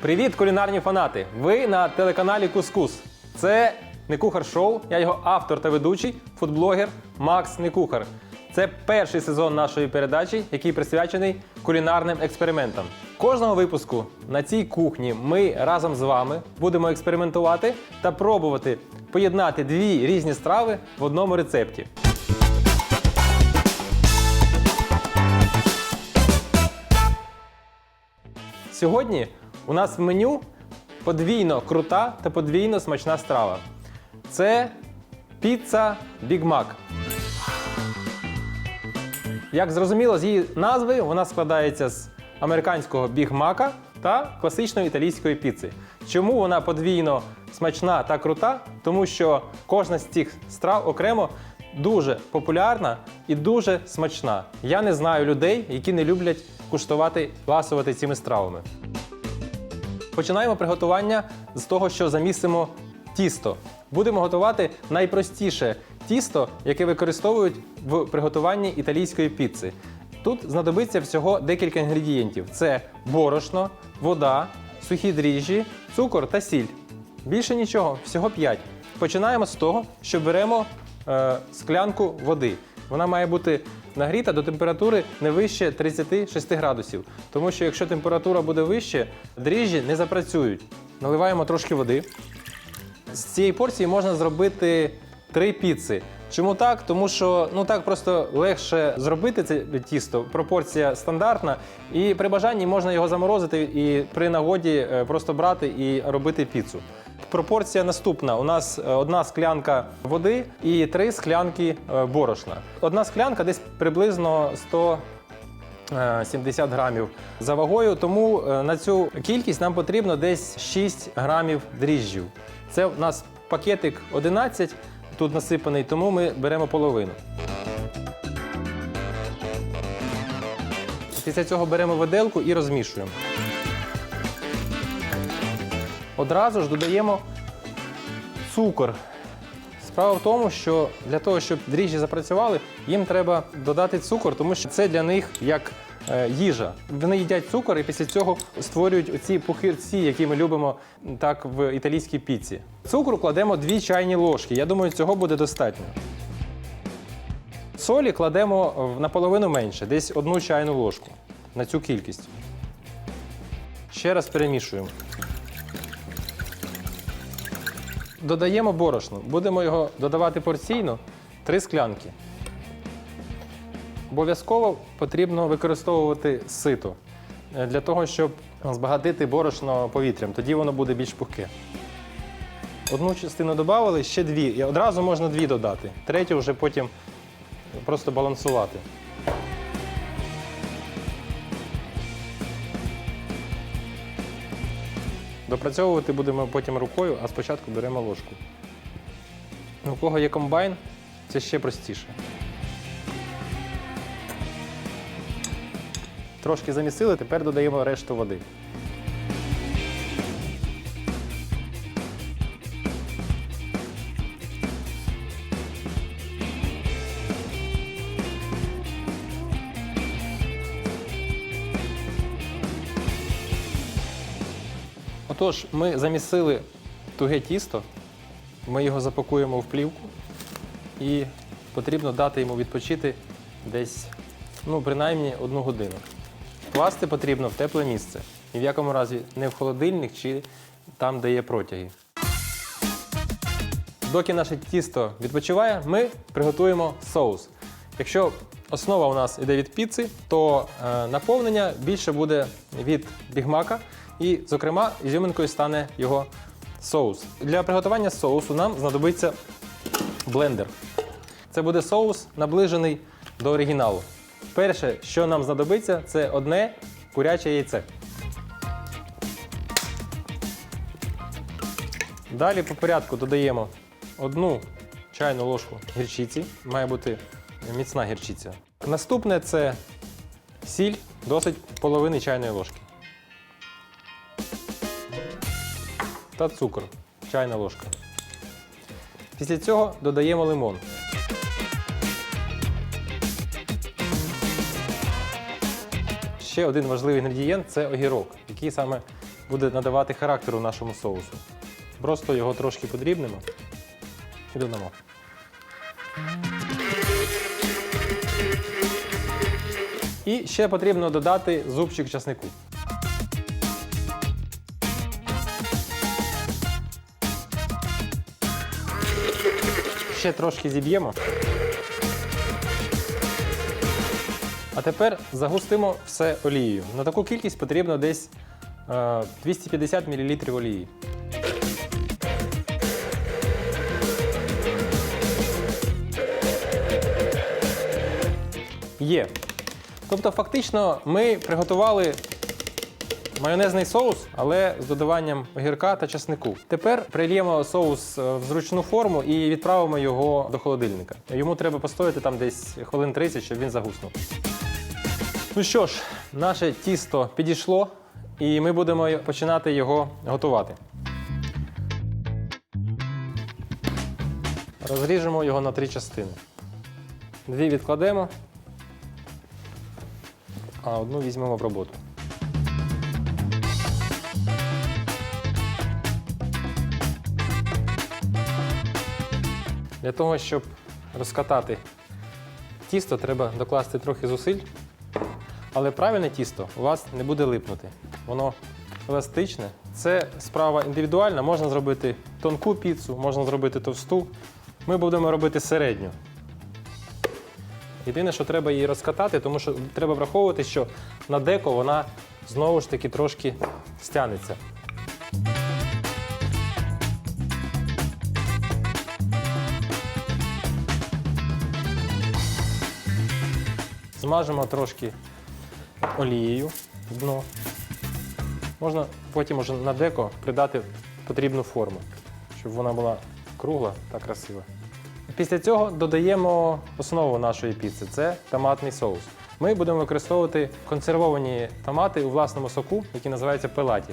Привіт, кулінарні фанати! Ви на телеканалі Кускус. Це не кухар шоу. Я його автор та ведучий, фудблогер Макс Некухар. Це перший сезон нашої передачі, який присвячений кулінарним експериментам. Кожного випуску на цій кухні ми разом з вами будемо експериментувати та пробувати поєднати дві різні страви в одному рецепті. Сьогодні у нас в меню подвійно крута та подвійно смачна страва. Це піца Big Mac. Як зрозуміло, з її назви вона складається з американського Біг Мака та класичної італійської піци. Чому вона подвійно смачна та крута? Тому що кожна з цих страв окремо дуже популярна і дуже смачна. Я не знаю людей, які не люблять куштувати ласувати цими стравами. Починаємо приготування з того, що замісимо тісто. Будемо готувати найпростіше тісто, яке використовують в приготуванні італійської піци. Тут знадобиться всього декілька інгредієнтів: це борошно, вода, сухі дріжджі, цукор та сіль. Більше нічого, всього 5. Починаємо з того, що беремо е, склянку води. Вона має бути нагріта до температури не вище 36 градусів. Тому що якщо температура буде вище, дріжджі не запрацюють. Наливаємо трошки води. З цієї порції можна зробити три піци. Чому так? Тому що ну так просто легше зробити це тісто. Пропорція стандартна, і при бажанні можна його заморозити і при нагоді е, просто брати і робити піцу. Пропорція наступна: у нас е, одна склянка води і три склянки е, борошна. Одна склянка десь приблизно 100 е, 70 грамів за вагою, тому е, на цю кількість нам потрібно десь 6 грамів дріжджів. Це у нас пакетик 11 тут насипаний, тому ми беремо половину. Після цього беремо виделку і розмішуємо. Одразу ж додаємо цукор. Справа в тому, що для того, щоб дріжджі запрацювали, їм треба додати цукор, тому що це для них як е, їжа. Вони їдять цукор і після цього створюють оці пухирці, які ми любимо так в італійській піці. Цукру кладемо 2 чайні ложки. Я думаю, цього буде достатньо. Солі кладемо наполовину менше, десь одну чайну ложку на цю кількість. Ще раз перемішуємо. Додаємо борошно. Будемо його додавати порційно три склянки. Обов'язково потрібно використовувати сито е, для того, щоб збагатити борошно повітрям. Тоді воно буде більш пухке. Одну частину додали, ще дві. І одразу можна дві додати. Третю вже потім просто балансувати. Допрацьовувати будемо потім рукою, а спочатку беремо ложку. У кого є комбайн, це ще простіше. Трошки замісили, тепер додаємо решту води. Отож, ми замісили туге тісто, ми його запакуємо в плівку і потрібно дати йому відпочити десь, ну, принаймні одну годину. Класти потрібно в тепле місце. І в якому разі не в холодильник чи там, де є протяги. Доки наше тісто відпочиває, ми приготуємо соус. Якщо основа у нас йде від піци, то е, наповнення більше буде від бігмака. І, зокрема, ізюминкою стане його соус. Для приготування соусу нам знадобиться блендер. Це буде соус, наближений до оригіналу. Перше, що нам знадобиться, це одне куряче яйце. Далі по порядку додаємо одну чайну ложку гірчиці. Має бути міцна гірчиця. Наступне це сіль, досить половини чайної ложки. Та цукор, чайна ложка. Після цього додаємо лимон. Ще один важливий інгредієнт це огірок, який саме буде надавати характеру нашому соусу. Просто його трошки подрібнемо і додамо. І ще потрібно додати зубчик часнику. Ще трошки зіб'ємо. А тепер загустимо все олією. На таку кількість потрібно десь е, 250 мл олії. Є. Тобто, фактично, ми приготували майонезний соус, але з додаванням огірка та часнику. Тепер прильємо соус е, в зручну форму і відправимо його до холодильника. Йому треба постояти там десь хвилин 30, щоб він загуснув. Ну що ж, наше тісто підійшло, і ми будемо починати його готувати. Розріжемо його на три частини. Дві відкладемо, а одну візьмемо в роботу. Для того, щоб розкатати тісто, треба докласти трохи зусиль, але правильне тісто у вас не буде липнути. Воно еластичне. Це справа індивідуальна. Можна зробити тонку піцу, можна зробити товсту. Ми будемо робити середню. Єдине, що треба її розкатати, тому що треба враховувати, що на деко вона знову ж таки трошки стягнеться. Змажемо трошки олією дно. Можна потім уже на деко придати потрібну форму, щоб вона була кругла та красива. Після цього додаємо основу нашої піци це томатний соус. Ми будемо використовувати консервовані томати у власному соку, який називається пелаті.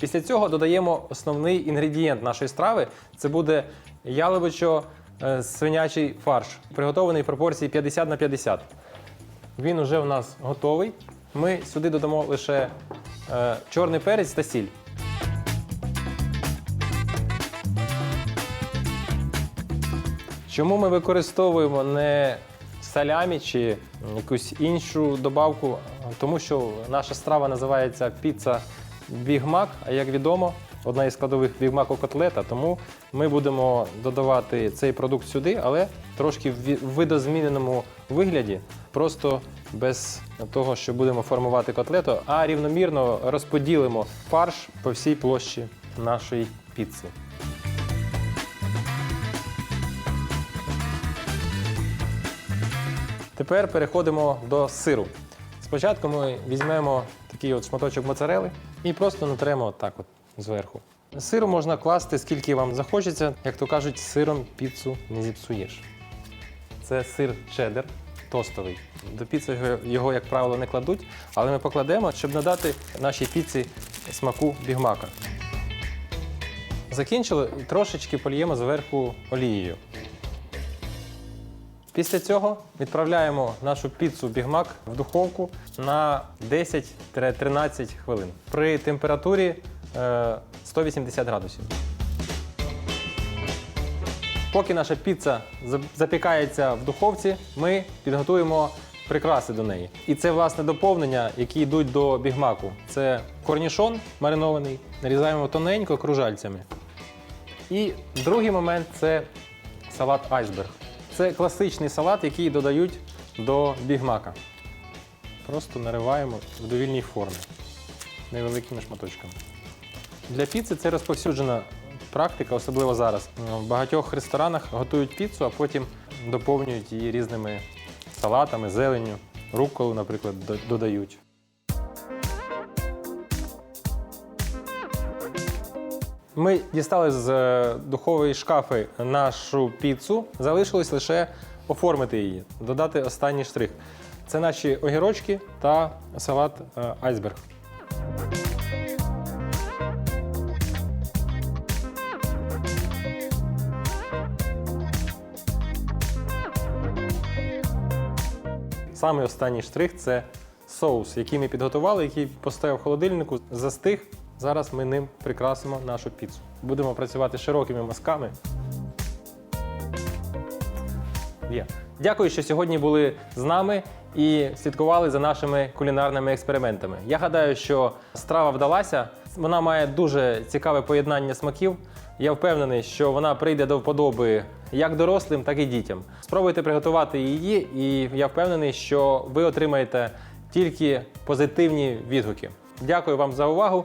Після цього додаємо основний інгредієнт нашої страви. Це буде яловичо е, свинячий фарш, приготований в пропорції 50 на 50. Він уже у нас готовий. Ми сюди додамо лише е, чорний перець та сіль. Чому ми використовуємо не салямі чи якусь іншу добавку? Тому що наша страва називається піца бігмак, а як відомо, одна із складових бігмаку котлета. Тому ми будемо додавати цей продукт сюди, але трошки в видозміненому вигляді, просто без того, що будемо формувати котлету, а рівномірно розподілимо фарш по всій площі нашої піци. Тепер переходимо до сиру. Спочатку ми візьмемо такий от шматочок моцарели і просто натремо так от зверху. Сиру можна класти скільки вам захочеться. Як то кажуть, сиром піцу не зіпсуєш. Це сир чеддер тостовий. До піци його- як правило, не кладуть, але ми покладемо, щоб надати нашій піці смаку бігмака. Закінчили трошечки польємо зверху олією. Після цього відправляємо нашу піцу бігмак в духовку на 10-13 хвилин при температурі е, 180 градусів. Поки наша піца запікається в духовці, ми підготуємо прикраси до неї. І це власне доповнення, які йдуть до бігмаку. Це корнішон маринований, нарізаємо тоненько кружальцями. І другий момент це салат айсберг. Це класичний салат, який додають до бігмака. Просто нариваємо в довільній формі невеликими шматочками. Для піци це розповсюджена практика, особливо зараз. В багатьох ресторанах готують піцу, а потім доповнюють її різними салатами, зеленню, рукколу, наприклад, додають. Ми дістали з е, духової шкафи нашу піцу, залишилось лише оформити її, додати останній штрих. Це наші огірочки та салат е, айсберг. Саме останній штрих це соус, який ми підготували, який постояв в холодильнику, застиг. Зараз ми ним прикрасимо нашу піцу. Будемо працювати широкими мазками. Є. Дякую, що сьогодні були з нами і слідкували за нашими кулінарними експериментами. Я гадаю, що страва вдалася. Вона має дуже цікаве поєднання смаків. Я впевнений, що вона прийде до вподоби як дорослим, так і дітям. Спробуйте приготувати її, і я впевнений, що ви отримаєте тільки позитивні відгуки. Дякую вам за увагу.